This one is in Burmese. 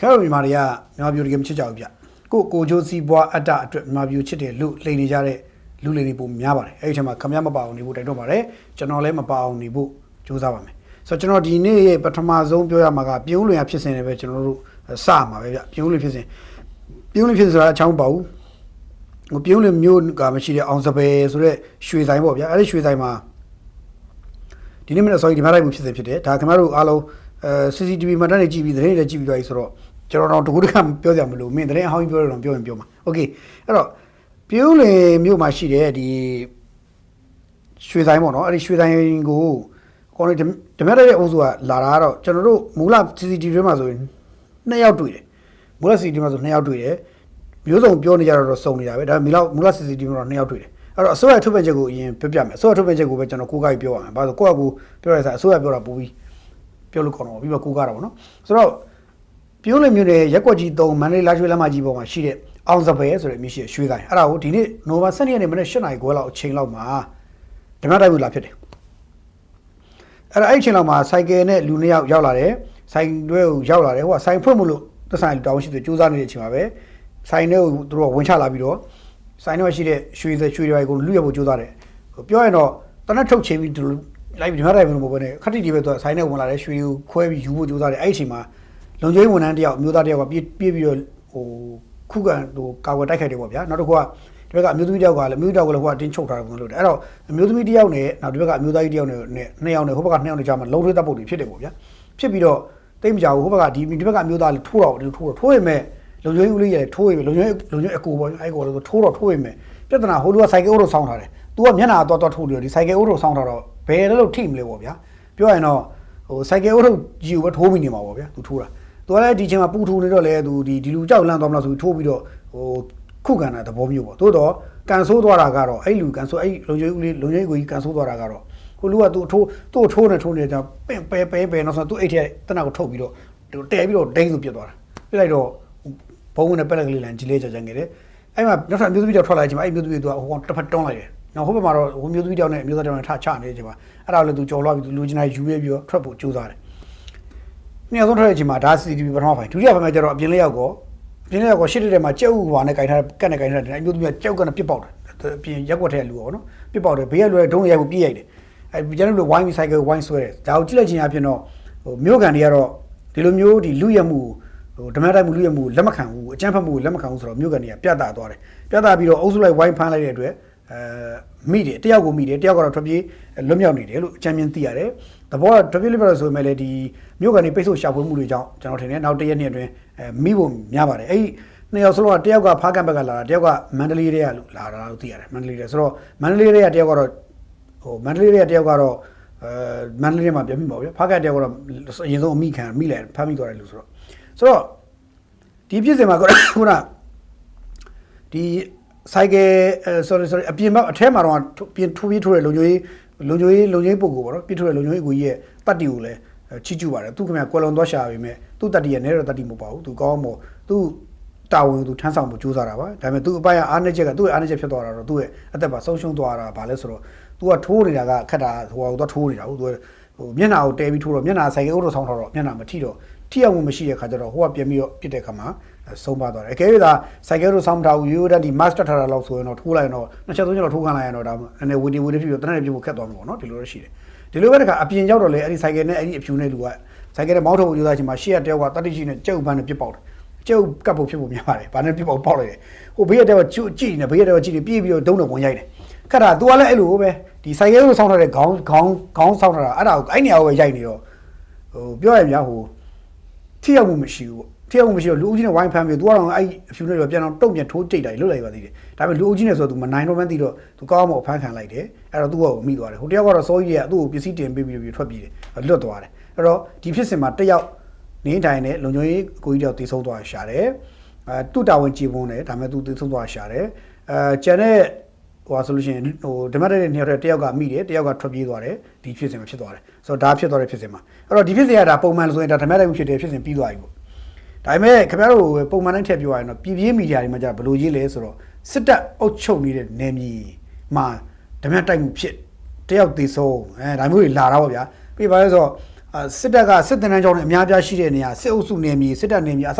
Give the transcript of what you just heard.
ခင်ဗျားတို့မြန်မာတွေကမြန်မာပြည်တကယ်မချစ်ကြဘူးဗျကိုကိုဂျိုးစီဘွားအတ္တအတွက်မြန်မာပြည်ကိုချစ်တယ်လို့လိန်နေကြတဲ့လူလိန်တွေပုံများပါတယ်အဲ့ဒီထဲမှာခင်ဗျားမပါအောင်နေဖို့တိုက်တွန်းပါတယ်ကျွန်တော်လည်းမပါအောင်နေဖို့ကြိုးစားပါမယ်ဆိုတော့ကျွန်တော်ဒီနေ့ရဲ့ပထမဆုံးပြောရမှာကပြုံးလွင်ရဖြစ်စဉ်တွေပဲကျွန်တော်တို့စမှာပဲဗျပြုံးလွင်ဖြစ်စဉ်ပြုံးလွင်ဖြစ်စဉ်ဆိုတာအချောင်းမပါဘူးဟိုပြုံးလွင်မျိုးကမရှိတဲ့အောင်စပယ်ဆိုတဲ့ရွှေဆိုင်ပေါ့ဗျအဲ့ဒီရွှေဆိုင်မှာဒီနေ့မနေ့ sorry ဒီမှာလိုက်မှုဖြစ်စဉ်ဖြစ်တယ်ဒါခင်ဗျားတို့အားလုံးအဲ CCTV မှတ်တမ်းတွေကြည့်ပြီးသတင်းတွေကြည့်ပြီးသွားပြီဆိုတော့ ကျွန်တော်တော့တကူတကပြောကြမလို့မင်းသတင်းအဟောင်းကြီးပြောရတော့ပြောရင်ပြောမှာโอเคအဲ့တော့ပြုံးလေမြို့မှာရှိတဲ့ဒီရွှေဆိုင်ပေါ့နော်အဲ့ဒီရွှေဆိုင်ကိုကောင်းနေဓမြတ်တဲ့အုပ်စုကလာတာကတော့ကျွန်တော်တို့မူလ CCTV တွေမှာဆိုရင်နှစ်ယောက်တွေ့တယ်မူလ CCTV မှာဆိုနှစ်ယောက်တွေ့တယ်မျိုးစုံပြောနေကြတော့စုံနေတာပဲဒါပေမဲ့မူလမူလ CCTV မှာတော့နှစ်ယောက်တွေ့တယ်အဲ့တော့အစိုးရထုတ်ပြန်ချက်ကိုအရင်ပြောပြမယ်အစိုးရထုတ်ပြန်ချက်ကိုပဲကျွန်တော်ကိုးကားပြီးပြောရမယ်ဘာလို့ကိုယ့်အကူပြောရတဲ့အစိုးရပြောတာပိုပြီးပြောလို့ကောင်းတော့ပြီးတော့ကိုးကားတာပေါ့နော်ဆိုတော့ ပြုံးလေမြို့နယ်ရက်ကွက်ကြီး3မန္တလေးလာရွှေလမ်းမကြီးပေါ်မှာရှိတဲ့အောင်စပယ်ဆိုတဲ့အမည်ရှိတဲ့ရွှေဆိုင်အဲ့ဒါကိုဒီနေ့နိုဝင်ဘာ12ရက်နေ့မနေ့7နာရီခွဲလောက်အချိန်လောက်မှာဓမ္မတိုက်ဘူးလာဖြစ်တယ်အဲ့ဒါအဲ့ဒီအချိန်လောက်မှာစိုက်ကယ်နဲ့လူနှစ်ယောက်ရောက်လာတယ်ဆိုင်တွဲကိုရောက်လာတယ်ဟိုကဆိုင်ဖွင့်မလို့သက်ဆိုင်လူတောင်းရှိသူစူးစမ်းနေတဲ့အချိန်မှာပဲဆိုင်ထဲကိုသူတို့ကဝင်ချလာပြီးတော့ဆိုင်ထဲမှာရှိတဲ့ရွှေစရွှေတွေကိုလူရဖို့စူးစမ်းတယ်ဟိုပြောရင်တော့တနက်ထုတ်ချိန်ပြီးသူတို့လိုက်ပြီးဒီမှာတိုင်းမလို့မဟုတ်ဘဲနဲ့ခက်တိတီပဲသူကဆိုင်ထဲဝင်လာတယ်ရွှေကိုခွဲပြီးယူဖို့စူးစမ်းတယ်အဲ့ဒီအချိန်မှာ လုံခြုံရေးဝန်ထမ်းတစ်ယောက်အမျိုးသားတစ်ယောက်ကပြေးပြေးပြီးတော့ဟိုခုခံဟိုကာကွယ်တိုက်ခိုက်တယ်ပေါ့ဗျာနောက်တစ်ခုကဒီဘက်ကအမျိုးသမီးတစ်ယောက်ကလည်းအမျိုးတစ်ယောက်ကလည်းဟိုကတင်းချုပ်ထားတယ်ပုံလို့တယ်အဲ့တော့အမျိုးသမီးတစ်ယောက်နဲ့နောက်ဒီဘက်ကအမျိုးသားကြီးတစ်ယောက်နဲ့နှစ်ယောက်နဲ့ဟိုဘက်ကနှစ်ယောက်နဲ့ကြာမှာလုံးထွေးတပ်ပုတ်တွေဖြစ်တယ်ပေါ့ဗျာဖြစ်ပြီးတော့တိတ်မကြဘူးဟိုဘက်ကဒီဒီဘက်ကအမျိုးသားလည်းထိုးတော့ထိုးတော့ထိုးရမယ်လုံခြုံရေးဦးလေးရတယ်ထိုးရမယ်လုံခြုံရေးလုံခြုံရေးအကူပေါ့အဲ့ကောလည်းထိုးတော့ထိုးရမယ်ပြဿနာဟိုလူကဆိုင်ကယ်အိုးတော့ဆောင်းထားတယ်။ तू ကမျက်နှာတော့တော့ထိုးပြီးတော့ဒီဆိုင်ကယ်အိုးတော့ဆောင်းထားတော့ဘယ်လို့ထိမလဲပေါ့ဗျာပြောရရင်တော့ဟိုဆိုင်ကယ်အိုးတော့ကြီးကိုပဲထိုးမိနေမှာပေါ့ဗျာ तू ထိုးတာ။ သူကလည်းဒီချိန်မှာပူထူနေတော့လေသူဒီဒီလူကြောက်လန့်သွားမလားဆိုပြီးထိုးပြီးတော့ဟိုခုခံတာသဘောမျိုးပေါ့သို့တော့ကန်ဆိုးသွားတာကတော့အဲ့လူကန်ဆိုးအဲ့လုံချွေးဦးလေးလုံချွေးကိုကြီးကန်ဆိုးသွားတာကတော့ကိုလူကသူ့ထိုးသူ့ထိုးနေထိုးနေကြပင်ပဲပဲပဲနော်ဆိုတော့သူ့အိတ်ထဲတနက်ကိုထုတ်ပြီးတော့တဲပြီးတော့ဒိန်းဆိုပြတ်သွားတာပြလိုက်တော့ဘုံဝင်တဲ့ပက်ကလေးလန်ကြီးလေးကြကြံခဲ့တယ်အဲ့မှာနောက်ထပ်မျိုးသမီးကြောက်ထွက်လာချိန်မှာအဲ့မျိုးသမီးကဟိုကောင်တစ်ဖက်တွန်းလိုက်တယ်နောက်ဟိုဘက်မှာတော့ဟိုမျိုးသမီးကြောက်နဲ့မျိုးသားကြောက်နဲ့ထချနေချိန်မှာအဲ့ဒါလည်းသူကြော်လွားပြီးသူလူချင်းတိုင်းယူရပြီးတော့ထွက်ဖို့ကြိုးစားတယ် နှစ်ယောက်ဆုံးထွက်တဲ့အချိန်မှာဒါ CCTV ပထမပိုင်းဒုတိယပိုင်းမှာကျတော့အပြင်လေးယောက်ကောအပြင်လေးယောက်ကောရှစ်တဲ့မှာကြက်ဥဟွာနဲ့ကင်ထားကတ်နဲ့ကင်ထားတယ်အဲ့မျိုးသမီးကကြောက်ကနဲ့ပြစ်ပေါက်တယ်အပြင်ရက်ွက်ထဲလူပေါ့နော်ပြစ်ပေါက်တယ်ဘေးကလွယ်ဒုံးရိုက်ဖို့ပြည့်ရိုက်တယ်အဲ့ကျန်တဲ့လူဝိုင်းပြီး cycle ဝိုင်းဆွဲတယ်ဒါကိုကြည့်လိုက်ခြင်းအပြင်တော့ဟိုမြို့ကန်တွေကတော့ဒီလိုမျိုးဒီလူရမှုဟိုဓမ္မတိုက်မှုလူရမှုလက်မခံဘူးအကြမ်းဖက်မှုလက်မခံဘူးဆိုတော့မြို့ကန်တွေကပြတ်တာသွားတယ်ပြတ်တာပြီးတော့အုပ်စုလိုက်ဝိုင်းဖမ်းလိုက်တဲ့အတွက်အဲမိတယ်တယောက်ကိုမိတယ်တယောက်ကတော့ထွက်ပြေးလွတ်မြောက်နေတယ်လို့အကြမ်းမြင်သိရတယ်။ သဘောကထွက်ပြေးလိမ့်မယ်ဆိုပေမဲ့လည်းဒီမြို့ကန်တွေပိတ်ဆို့ရှာဖွေမှုတွေကြောင့်ကျွန်တော်ထင်တယ်နောက်တစ်ရက်နှစ်အတွင်းအဲမိဖို့များပါတယ်။အဲ့ဒီနှစ်ယောက်စလုံးကတယောက်ကဖားကန်ဘက်ကလာတာတယောက်ကမန္တလေးထဲကလာတာလို့သိရတယ်မန္တလေးထဲဆိုတော့မန္တလေးထဲကတယောက်ကတော့ဟိုမန္တလေးထဲကတယောက်ကတော့အဲမန္တလေးထဲမှာပြန်မိပါဗျာဖားကန်တယောက်ကတော့အရင်ဆုံးအမိခံမိလဲဖမ်းမိသွားတယ်လို့ဆိုတော့ဆိုတော့ဒီပြစ်စင်မှာကခုနဒီဆိုင်ကယ် sorry sorry အပြင်ဘက်အထဲမှာတော့ပြင်ထိုးပြီးထိုးတဲ့လုံခြုံရေး လုံခြုံရေးလုံခြုံရေးပုံကိုပေါ့နော်ပြစ်ထိုးတဲ့လုံခြုံရေးကိုကြီးရဲ့တတ်တီကိုလည်းချီကျူပါတယ်သူခင်ဗျကွယ်လွန်သွားရှာပေမဲ့သူ့တတ်တီရဲ့နဲတော့တတ်တီမဟုတ်ပါဘူးသူကောင်းမို့သူတာဝန်သူထမ်းဆောင်မှုစူးစမ်းတာပါဒါပေမဲ့သူ့အပိုင်းအားနည်းချက်ကသူ့ရဲ့အားနည်းချက်ဖြစ်သွားတာတော့သူ့ရဲ့အသက်ပါဆုံးရှုံးသွားတာဗာလဲဆိုတော့ तू ကထိုးနေတာကခက်တာဟိုကတော့ထိုးနေတာဟုတ် तू ဟိုမျက်နှာကိုတဲပြီးထိုးတော့မျက်နှာဆိုင်ကယ်အိုးတော့ဆောင်းထားတော့မျက်နှာမထိတော့ ထိရောက်မှုမရှိတဲ့ခါကျတော့ဟိုကပြန်ပြီးတော့ပြစ်တဲ့ခါမှာဆုံးပါသွားတယ်အကယ်၍သာဆိုင်ကယ်တို့ဆောင်းထားဘူးရိုးရိုးတည်းဒီ master ထားတာလောက်ဆိုရင်တော့ထိုးလိုက်ရင်တော့နှစ်ချက်သုံးချက်တော့ထိုးခံလိုက်ရင်တော့ဒါနည်းနည်းဝီဒီဝီဒီဖြစ်ပြီးတနက်နေ့ပြဖို့ခက်သွားမှာပေါ့နော်ဒီလိုတော့ရှိတယ်ဒီလိုပဲတခါအပြင်ရောက်တော့လေအဲ့ဒီဆိုင်ကယ်နဲ့အဲ့ဒီအဖြူနဲ့လူကဆိုင်ကယ်နဲ့မောင်းထုတ်ဖို့ကြိုးစားချင်မှာရှေ့ကတယောက်ကတတိရှိနဲ့ကြုတ်ပန်းနဲ့ပြစ်ပေါက်တယ်ကျုပ်ကပ်ဖို့ဖြစ်ဖို့များပါတယ်။ဘာနဲ့ပြစ်ပေါက်ပေါက်လိုက်တယ်။ဟိုဘေးရတဲ့ကကျွကြည့်နေဘေးရတဲ့ကကြည့်နေပြေးပြီးတော့ဒုံးတော့ဝင်ရိုက်တယ်။ခက်တာ तू ကလည်းအဲ့လိုပဲဒီဆိုင်ကယ်ကိုဆောင်းထားတဲ့ခေါင်းခေါင်းခေါင်းဆောင်းထားတာအဲ့ဒါကိုအဲ့နေရာကိုပဲရိုက်နေတော့ဟိုပြောရများဟို ထိရောက်မှုမရှိဘူးပေါ့ထိရောက်မှုမရှိတော့လူအုပ်ကြီးနဲ့ဝိုင်းဖမ်းပြီး तू ကတော့အဲ့အဖြူနဲ့တော့ပြန်တော့တုံ့ပြန်ထိုးကြိတ်တာလွတ်လိုက်ပါသေးတယ်ဒါပေမဲ့လူအုပ်ကြီးနဲ့ဆိုတော့ तू မနိုင်တော့မှန်းသိတော့ तू ကောင်းအောင်အဖမ်းခံလိုက်တယ်အဲ့တော့ तू ကမိသွားတယ်ဟိုတယောက်ကတော့စိုးကြီးကသူ့ကိုပစ္စည်းတင်ပေးပြီးထွက်ပြေးတယ်လွတ်သွားတယ်အဲ့တော့ဒီဖြစ်စဉ်မှာတယောက်နေထိုင်တဲ့လုံခြုံရေးကိုကြီးတယောက်တည်ဆုံးသွားရှာတယ်အဲသူ့တာဝန်ကြည်ပွန်းတယ်ဒါပေမဲ့ तू တည်ဆုံးသွားရှာတယ်အဲကျန်တဲ့ ဟိုဆိုလို့ရှိရင်ဟိုဓမ္မတဲ့နှစ်ယောက်တယောက်ကမိတယ်တယောက်ကထွက်ပြေးသွားတယ်ဒီဖြစ်စဉ်မှာဖြစ်သွားတယ်ဆိုတော့ဒါဖြစ်သွားတဲ့ဖြစ်စဉ်မှာအဲ့တော့ဒီဖြစ်စဉ်ကဒါပုံမှန်ဆိုရင်ဒါဓမ္မတဲ့ဖြစ်တဲ့ဖြစ်စဉ်ပြီးသွားပြီပေါ့ဒါပေမဲ့ခင်ဗျားတို့ပုံမှန်တိုင်းထည့်ပြောရရင်တော့ပြည်ပြင်းမီဒီယာတွေမှာじゃဘယ်လိုရေးလဲဆိုတော့စစ်တပ်အုပ်ချုပ်နေတဲ့နယ်မြေမှာဓမ္မတိုက်မှုဖြစ်တယောက်တည်ဆုံးအဲဒါမျိုးတွေလာတာပေါ့ဗျာပြီးပါလဲဆိုတော့စစ်တပ်ကစစ်တပ်တန်းကြောင်းတွေအများပြားရှိတဲ့နေရာစစ်အုပ်စုနယ်မြေစစ်တပ်နယ်မြေအ